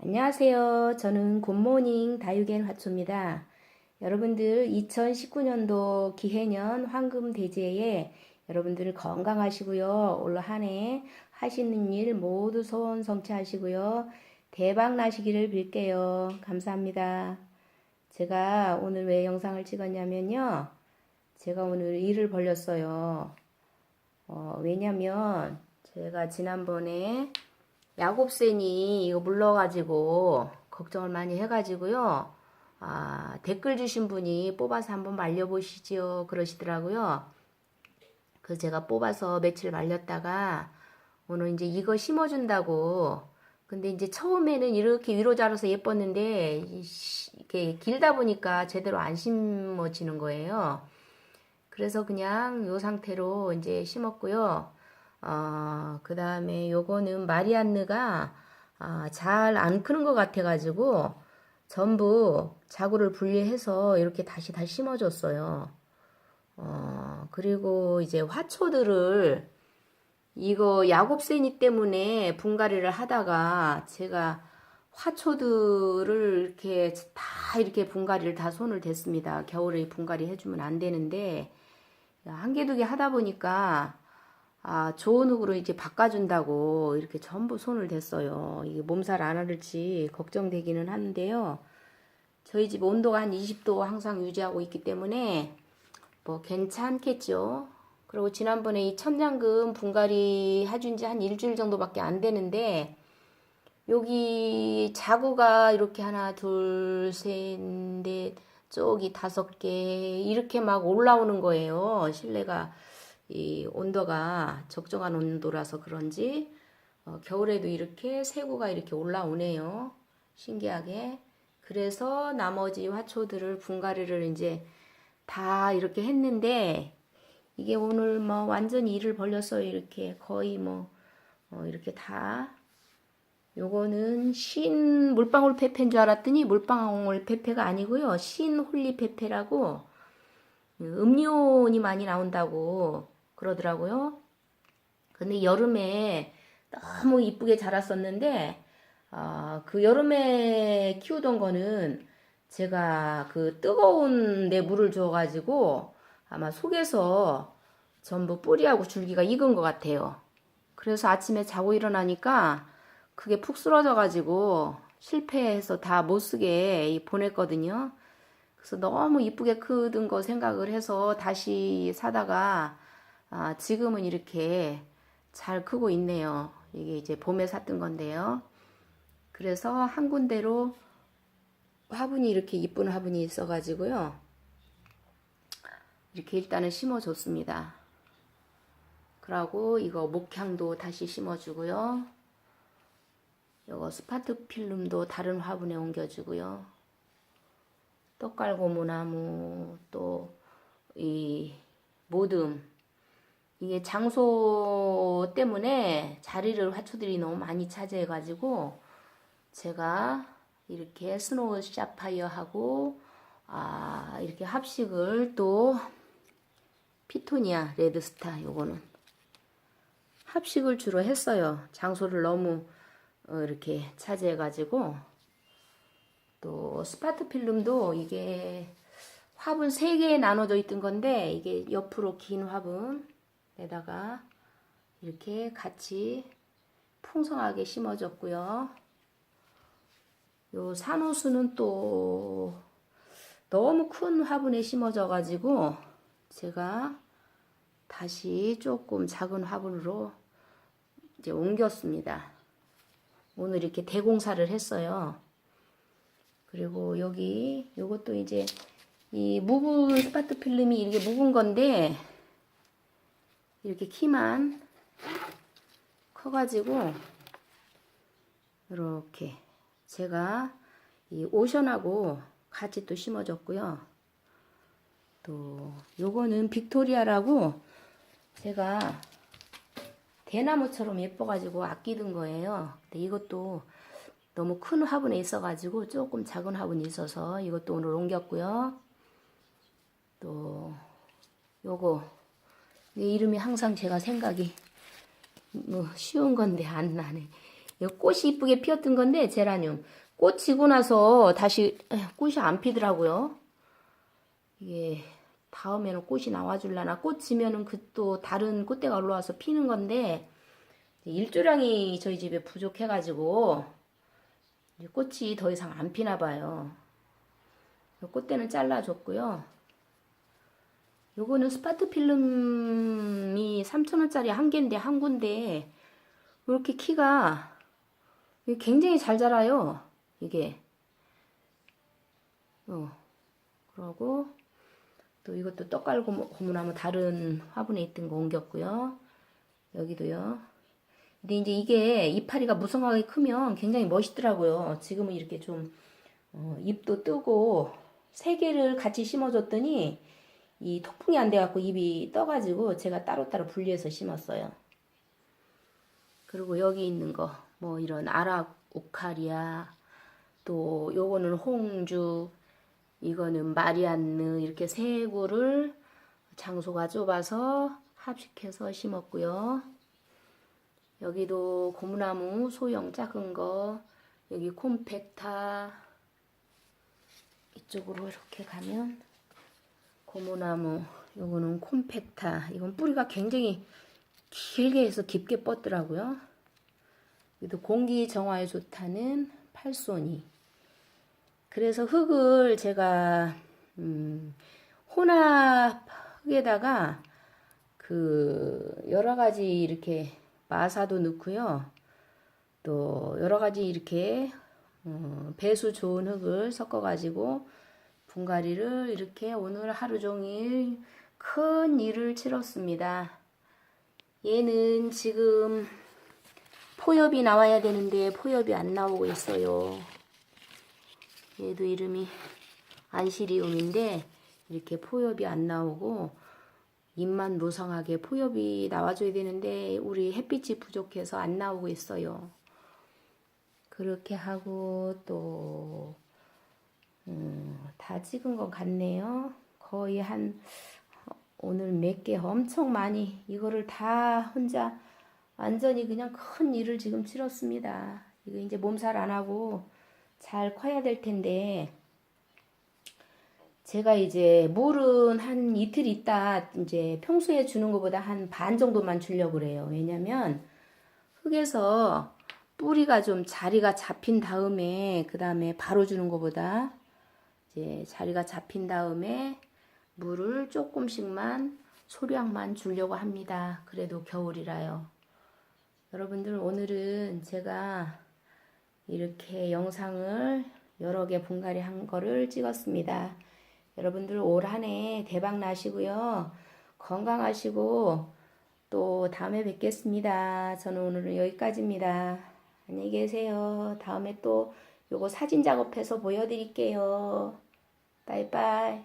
안녕하세요. 저는 굿모닝 다육엔 화초입니다. 여러분들 2019년도 기해년 황금 대제에 여러분들 건강하시고요. 올 한 해 하시는 일 모두 소원 성취하시고요. 대박 나시기를 빌게요. 감사합니다. 제가 오늘 왜 영상을 찍었냐면요. 제가 오늘 일을 벌렸어요. 어, 왜냐면 제가 지난번에 야곱센이 이거 물러가지고 걱정을 많이 해가지고요. 아, 댓글 주신 분이 뽑아서 한번 말려보시지요. 그러시더라고요. 그래서 제가 뽑아서 며칠 말렸다가 오늘 이제 이거 심어준다고. 근데 이제 처음에는 이렇게 위로 자라서 예뻤는데 이 시- 이렇게 길다 보니까 제대로 안 심어지는 거예요. 그래서 그냥 요 상태로 이제 심었고요. 어, 그 다음에 요거는 마리안느가 아, 잘 안 크는 것 같아가지고 전부 자구를 분리해서 이렇게 다시 다시 심어줬어요. 어, 그리고 이제 화초들을 이거 야곱새니 때문에 분갈이를 하다가 제가 화초들을 이렇게 다 이렇게 분갈이를 다 손을 댔습니다. 겨울에 분갈이 해주면 안 되는데 한 개 두 개 하다 보니까 아, 좋은 흙으로 이제 바꿔준다고 이렇게 전부 손을 댔어요. 이게 몸살 안 할지 걱정되기는 하는데요. 저희 집 온도가 한 20도 항상 유지하고 있기 때문에 뭐 괜찮겠죠. 그리고 지난번에 이 천장금 분갈이 해준 지 한 일주일 정도밖에 안 되는데 여기 자구가 이렇게 하나 둘셋넷 쪽이 다섯 개 이렇게 막 올라오는 거예요. 실내가 이 온도가 적정한 온도라서 그런지 어, 겨울에도 이렇게 세구가 이렇게 올라오네요. 신기하게. 그래서 나머지 화초들을 분갈이를 이제 다 이렇게 했는데 이게 오늘 뭐 완전히 일을 벌렸어요. 이렇게 거의 뭐 어, 이렇게 다 요거는 신 물방울 페페인 줄 알았더니 물방울 페페가 아니고요. 신 홀리 페페라고 음료온이 많이 나온다고 그러더라고요. 근데 여름에 너무 이쁘게 자랐었는데 아, 그 여름에 키우던 거는 제가 그 뜨거운 데 물을 줘가지고 아마 속에서 전부 뿌리하고 줄기가 익은 것 같아요. 그래서 아침에 자고 일어나니까 그게 푹 쓰러져가지고 실패해서 다 못 쓰게 보냈거든요. 그래서 너무 이쁘게 크던 거 생각을 해서 다시 사다가 아, 지금은 이렇게 잘 크고 있네요. 이게 이제 봄에 샀던 건데요. 그래서 한 군데로 화분이 이렇게 이쁜 화분이 있어가지고요. 이렇게 일단은 심어줬습니다. 그러고 이거 목향도 다시 심어주고요. 이거 스파트 필름도 다른 화분에 옮겨주고요. 떡갈고무 나무 또 이 모듬 이게 장소 때문에 자리를 화초들이 너무 많이 차지해가지고 제가 이렇게 스노우 샤파이어하고 아 이렇게 합식을 또 피토니아 레드스타 요거는 합식을 주로 했어요. 장소를 너무 어, 이렇게 차지해가지고 또 스파트 필름도 이게 화분 3개에 나눠져 있던 건데 이게 옆으로 긴 화분 에다가 이렇게 같이 풍성하게 심어졌고요. 요 산호수는 또 너무 큰 화분에 심어져 가지고 제가 다시 조금 작은 화분으로 이제 옮겼습니다. 오늘 이렇게 대공사를 했어요. 그리고 여기 요것도 이제 이 묵은 스파트 필름이 이렇게 묵은 건데 이렇게 키만 커가지고 이렇게 제가 이 오션하고 같이 또 심어줬고요. 또 요거는 빅토리아라고 제가 대나무처럼 예뻐가지고 아끼던 거예요. 근데 이것도 너무 큰 화분에 있어가지고 조금 작은 화분이 있어서 이것도 오늘 옮겼고요. 또 요거 이 이름이 항상 제가 생각이 뭐 쉬운 건데 안 나네. 꽃이 이쁘게 피었던 건데 제라늄 꽃 지고 나서 다시 꽃이 안 피더라고요. 이게 다음에는 꽃이 나와줄라나 꽃 지면은 그 또 다른 꽃대가 올라와서 피는 건데 일조량이 저희 집에 부족해가지고 꽃이 더 이상 안 피나 봐요. 꽃대는 잘라줬고요. 요거는 스파트 필름이 3,000원짜리 한 개인데 한 군데 이렇게 키가 굉장히 잘 자라요. 이게. 어. 그러고 또 이것도 떡갈고 고문하면 다른 화분에 있던 거 옮겼고요. 여기도요. 근데 이제 이게 이파리가 무성하게 크면 굉장히 멋있더라고요. 지금은 이렇게 좀 어, 잎도 뜨고 세 개를 같이 심어줬더니 이 통풍이 안 돼갖고 잎이 떠가지고 제가 따로따로 분리해서 심었어요. 그리고 여기 있는 거 뭐 이런 아락 우카리아 또 요거는 홍주 이거는 마리안느 이렇게 세 구를 장소가 좁아서 합식해서 심었고요. 여기도 고무나무 소형 작은 거 여기 콤팩타 이쪽으로 이렇게 가면 고무나무 요거는 콤팩타 이건 뿌리가 굉장히 길게 해서 깊게 뻗더라고요. 여기도 공기 정화에 좋다는 팔소니 그래서 흙을 제가 음, 혼합 흙에다가 그 여러 가지 이렇게 마사도 넣고요. 또 여러 가지 이렇게 어, 배수 좋은 흙을 섞어 가지고 분갈이를 이렇게 오늘 하루 종일 큰 일을 치렀습니다. 얘는 지금 포엽이 나와야 되는데 포엽이 안 나오고 있어요. 얘도 이름이 안시리움인데 이렇게 포엽이 안 나오고 잎만 무성하게 포엽이 나와줘야 되는데 우리 햇빛이 부족해서 안 나오고 있어요. 그렇게 하고 또 음, 다 찍은 것 같네요. 거의 한 오늘 몇 개 엄청 많이 이거를 다 혼자 완전히 그냥 큰 일을 지금 치렀습니다. 이거 이제 몸살 안 하고 잘 커야 될 텐데 제가 이제 물은 한 이틀 있다 이제 평소에 주는 것보다 한 반 정도만 주려고 그래요. 왜냐면 흙에서 뿌리가 좀 자리가 잡힌 다음에 그 다음에 바로 주는 것보다 이제 자리가 잡힌 다음에 물을 조금씩만 소량만 주려고 합니다. 그래도 겨울이라요. 여러분들 오늘은 제가 이렇게 영상을 여러 개 분갈이 한 거를 찍었습니다. 여러분들 올 한 해 대박 나시고요. 건강하시고 또 다음에 뵙겠습니다. 저는 오늘은 여기까지입니다. 안녕히 계세요. 다음에 또 요거 사진 작업해서 보여드릴게요. 바이바이.